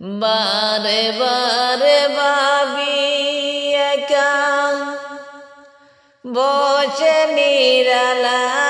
বারে বারে ভাবি একা বসে নিরালাই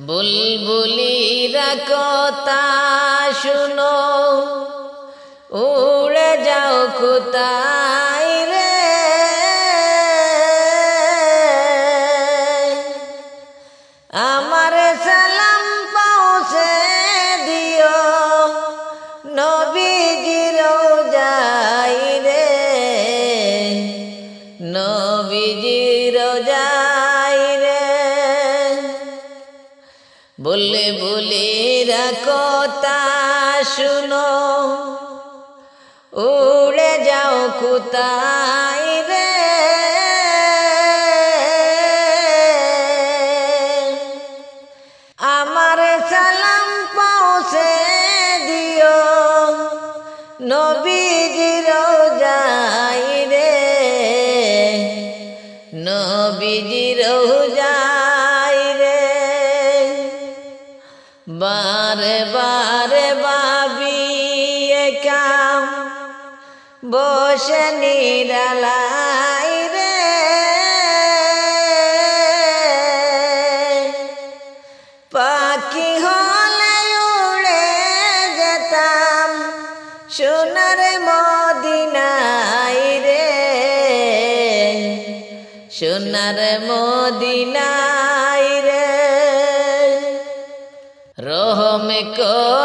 বুলবুলিরা কথা শুনো উড়ে যাও কোথায় কথা শুনো। উড়ে যাও কোথায় রে? কাম। বসে নিরালাই রে। পাখি হলে উড়ে যেতাম সোনার মদিনাই রে। সোনার মদিনাই রে। রহমে করয়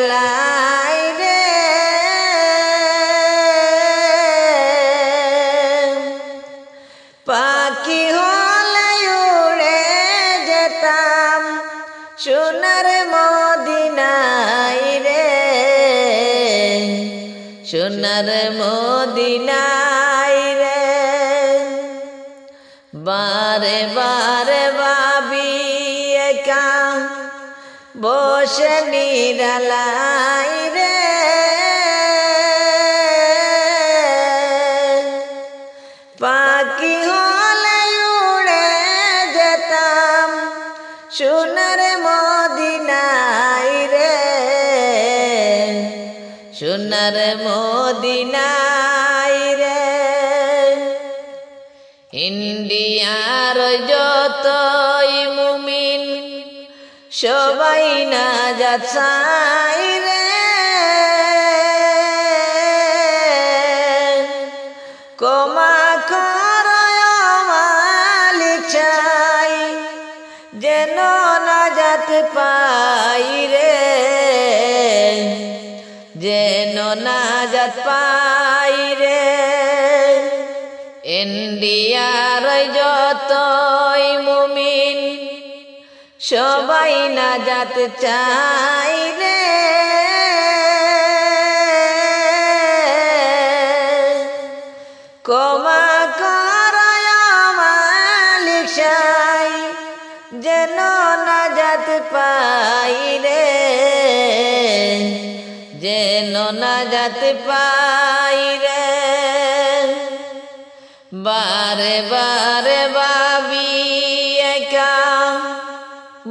নিরালাই রে। পাখি হলে উড়ে যেতাম সোনার মদিনাই রে। সোনার মদিনাই রে। বারে বারে বসে নিরালাই রে। পাখি হলে উড়ে যেতাম সোনার মদিনাই রে। সোনার মদিনাই রে। ইন্ডিয়ার মুমিন সবাই না যাচাই রে। কমা কর চাই, যেন না যাতে পাই রে। যেন না নাজাত পাই রে। ইন্ডিয়ার মুমিন সবাই নাজাত চাই রে। কমা সাই, যেন নাজাত পাই রে। যেন নাজাত পাই রে। বারে বারে বাবি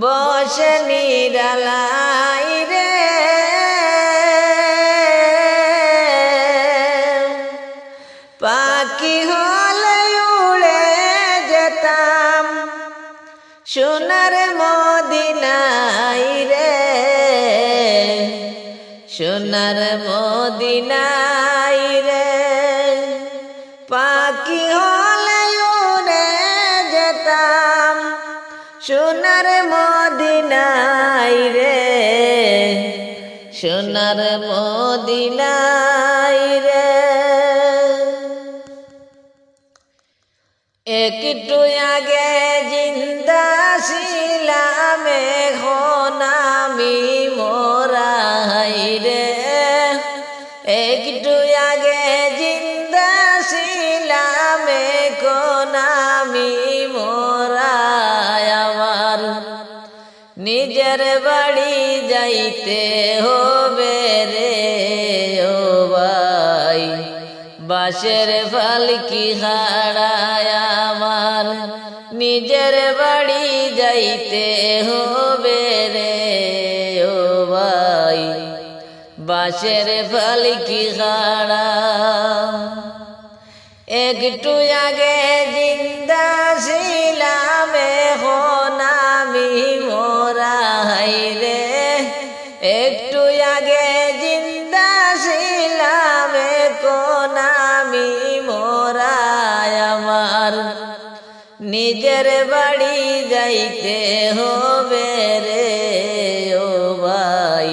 বসে নিরালাই রে। পাখি হলে উড়ে যেতাম সোনার মদিনাই রে। সোনার মদিনাই রে। পাখি হলে সোনার মদিনাই রে সোনার মদিনাই রে। একটু আগে জিন্দা ছিলাম নিজের বাড়ি যাইতে হবে রে, ও ভাই। বাসের ফালকি হারায় আমার, নিজের বাড়ি যাইতে হবে রে, ও ভাই। বাসের ফালকি হারা। একটু আগে জিন্দা ছিলাম নিজের বাড়ি যাইতে হবে রে, ও ভাই।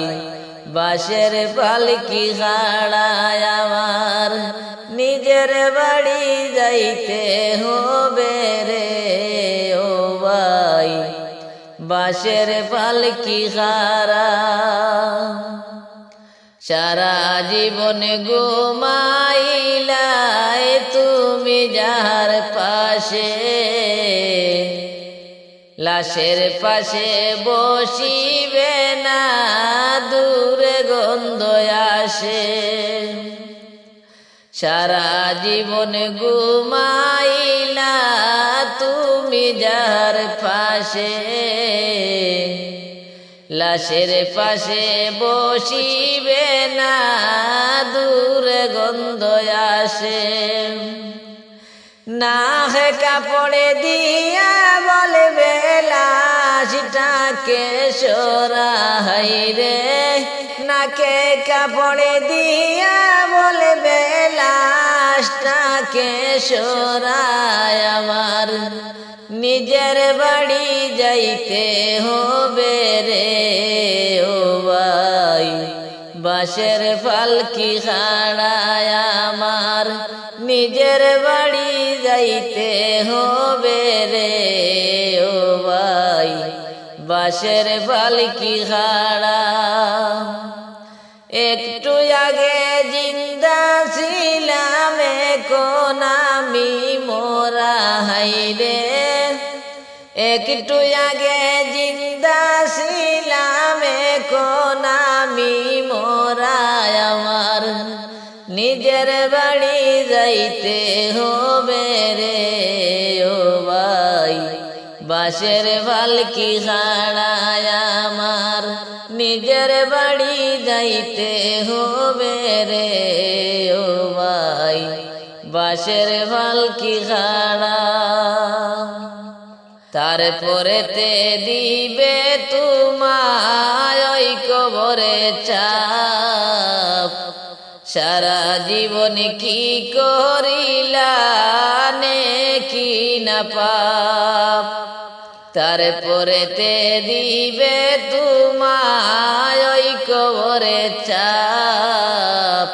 বাসের পালকি হাড়ায় আমার, নিজের বাড়ি যাইতে হবে রে, ও ভাই। বাসের পালকি হারা, সারা জীবন ঘুমাইলাই যাহার পাশে, লাশের পাশে বসিবে না, দূরে গন্ধ আসে। সারা জীবন ঘুমাইলা তুমি যার পাশে, লাশের পাশে বসিবে না, দূরে গন্ধ আসে। না কাপড়ে দিয়া বলবে লাশটাকে সরাই রে। নাকে কাপড়ে দিয়া বলবে লাশটাকে সরাই আমার। নিজের বাড়ি যাইতে হবে রে। বাসের ফালকি খাড়ায় আমার। নিজের বাড়ি যাইতে হবে রে, ও ভাই। বাসের ফালকি খাড়া একটু আগে জিন্দা ছিলাম, এখন আমি মোরা হাইরে একটু আগে জিন্দা ছিলাম নিজের বাড়ি যাইতে হবে রে, ও ভাই। বাসের ভালকি হাড়ায় আমার, নিজের বাড়ি যাইতে হবে রে, ও ভাই। বাসের ভালকি খাড়া তারপরে তে দিবে তোমায় কবরে চাপ। সারা জীবন কি করিলা নে কি না পাপ? তারপরে তে দিবে তোমায় কবরে চাপ।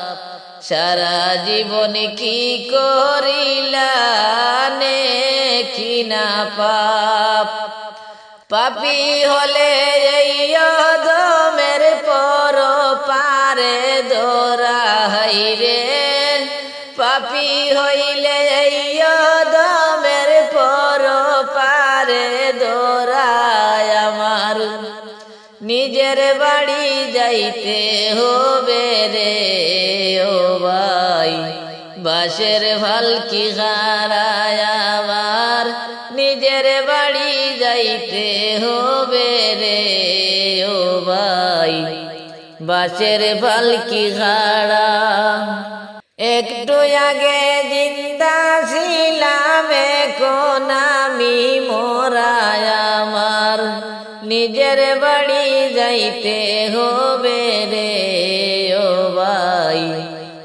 সারা জীবন কি করিলা নে কি না পাপ? পাপি হলে রে, পাপি হইলে দমের পর পারে দোরায় আমার। নিজের বাড়ি যাইতে হবে রে, ও ভাই বাসের ভালকি হারায় বাসের ভালকি হারা। একটু আগে জিন্দা ছিলাম, এখন আমি আমার। নিজের বাড়ি যাইতে হবে রে, ও ভাই।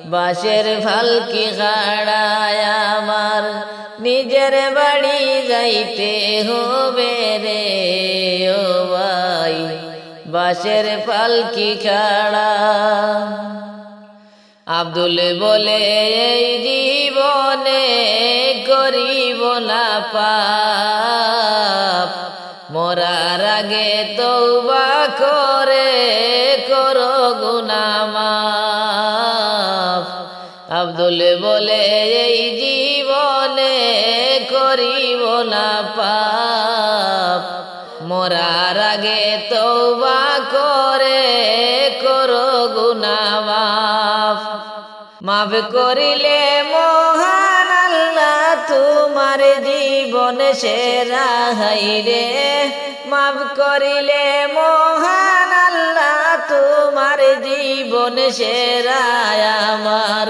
বাসের ফালকি খাড়ায় আমার। নিজের বাড়ি যাইতে হবে রে বাসের পালকি খাড়া? আব্দুল বলে, এই জীবনে করিব না পাপ। মরার আগে তৌবা করে করো গুনামাফ আব্দুল বলে, এই জীবনে করিব না পাপ। মরার আগে তৌবা মাফ করিলে মহান আল্লাহ তোমার জীবন সেরা হাইরে মাফ করিলে মহান আল্লাহ তোমার জীবন সেরা আমার।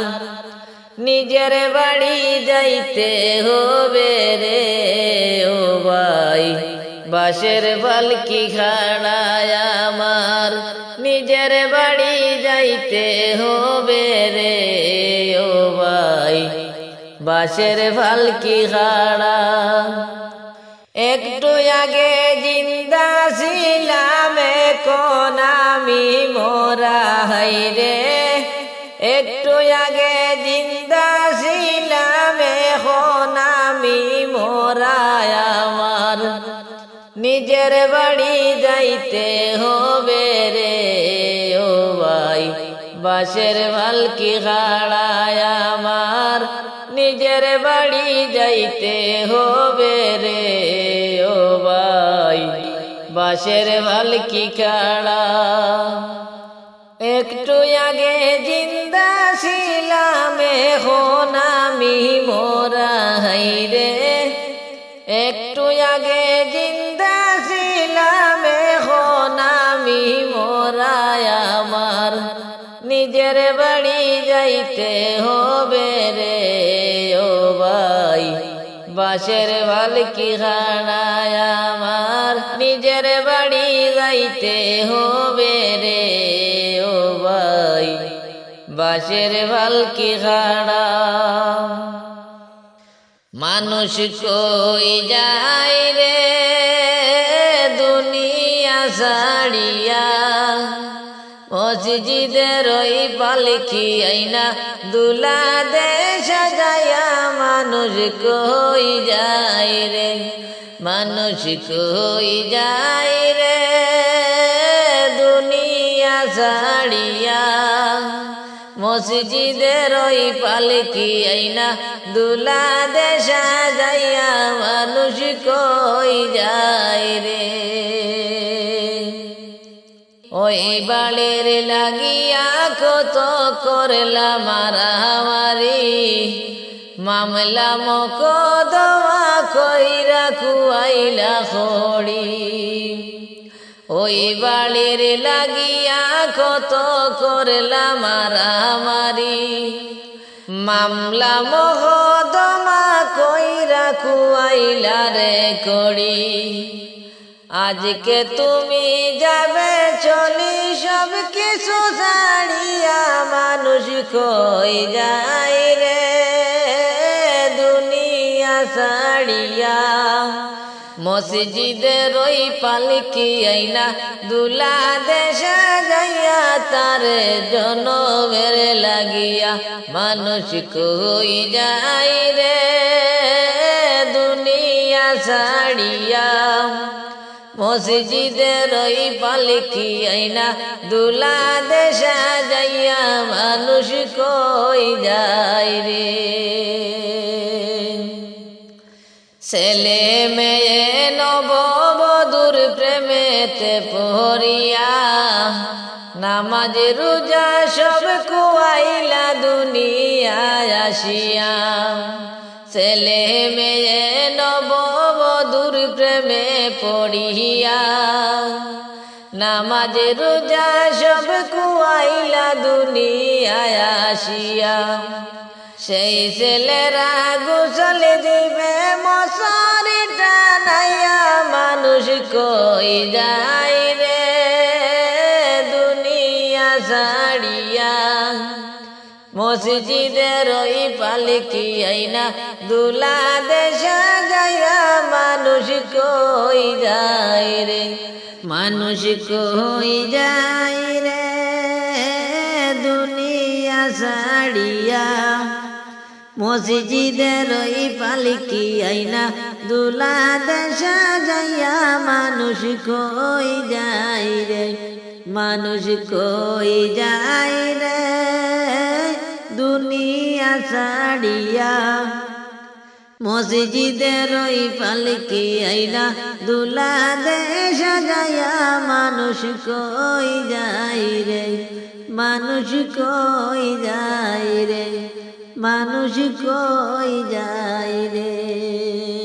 নিজের বাড়ি যাইতে হবে রে, ও ভাই। বাসের পালকি খাড়ায় আমার। নিজের বাড়ি যাইতে হবে রে বাসের ভালকি খাড়া একটু আগে জিন্দা ছিলাম, এখন আমি মোরা হাই রে। একটু আগে জিন্দা ছিলাম, এখন আমি মোরায় আমার। নিজের বাড়ি যাইতে হবে রে, ও ভাই। বাসের ভালকি খাড়ায় আমার। নিজের বাড়ি যাইতে হবে রে, ও ভাই। বাসের ভালকি কাড়া। একটু আগে জিন্দা ছিলাম, এখন আমি মোরা হাই রে। একটু আগে জিন্দা ছিলাম, এখন আমি মোরায় আমার। নিজের বাড়ি যাইতে হবে রে বাসের ভালকি খাড়ায় আমার। নিজের বাড়ি যাইতে হবে রে, ও ভাই। বাসের ভালকি খাড়া। মানুষ কই যায় রে, দুনিয়া সাড়িয়া মসজিদের ওই পালকি আইনা দুলা দে সাজায়া মানুষ কই যায় রে, মানুষ কই যায় রে, দুনিয়া সাড়িয়া মসজিদের ওই পালকি আইনা দুলা দেশা যাইয়া মানুষ কই যায় রে। ওই বাড়ির লাগিয়া কত করলা মারামারি মামলা মকদমা কইরা খুয়াইলা খড়ি ওই বাড়ির লাগিয়া কত করলা মারামারি মামলা মহদমা কইরা খুয়াইলা রে করি। আজকে তুমি যাবে চলি সব কিছু ছাড়িয়া মানুষ কই যাই রে? দুনিয়া ছাড়িয়া মসজিদের ওই পালকি আইনা দুলা দেশে যাইয়া তার জনমের লাগিয়া মানুষ কই যাই রে? দুনিয়া ছাড়িয়া মসজিদের ওই পালকি আইনা দুলা দেশা যাইয়া মানুষ কই যায় রে। ছেলে মেয়ে নববধূর প্রেমেতে পড়িয়া নামাজ, রোজা সব কুয়াইলা দুনিয়ায় আসিয়া। ছেলে মেয়ে পড়িয়া নামাজ রোজা সব কুয়াইলা দুনিয়ায় আসিয়া। সেই ছেলেরা গোসল দিবে, মশারি টানাইয়া মানুষ কই যায় রে? দুনিয়া ছাড়িয়া মসজিদের ওই পালকি আইনা দুলা দেশা যাইয়া মানুষ কই যায় রে? মানুষ কই যায় রে? দুনিয়া ছাড়িয়া মসজিদের ওই পালকি আইনা দুলা দেশা যাইয়া মানুষ কই যায় রে? মানুষ কই যায় রে? দুনিয়া ছাড়িয়া মসজিদের ওই পালকি আইলা দুলা দেশ যায়া, মানুষ কই যাই রে? মানুষ কই যাই রে? মানুষ কই যাই রে?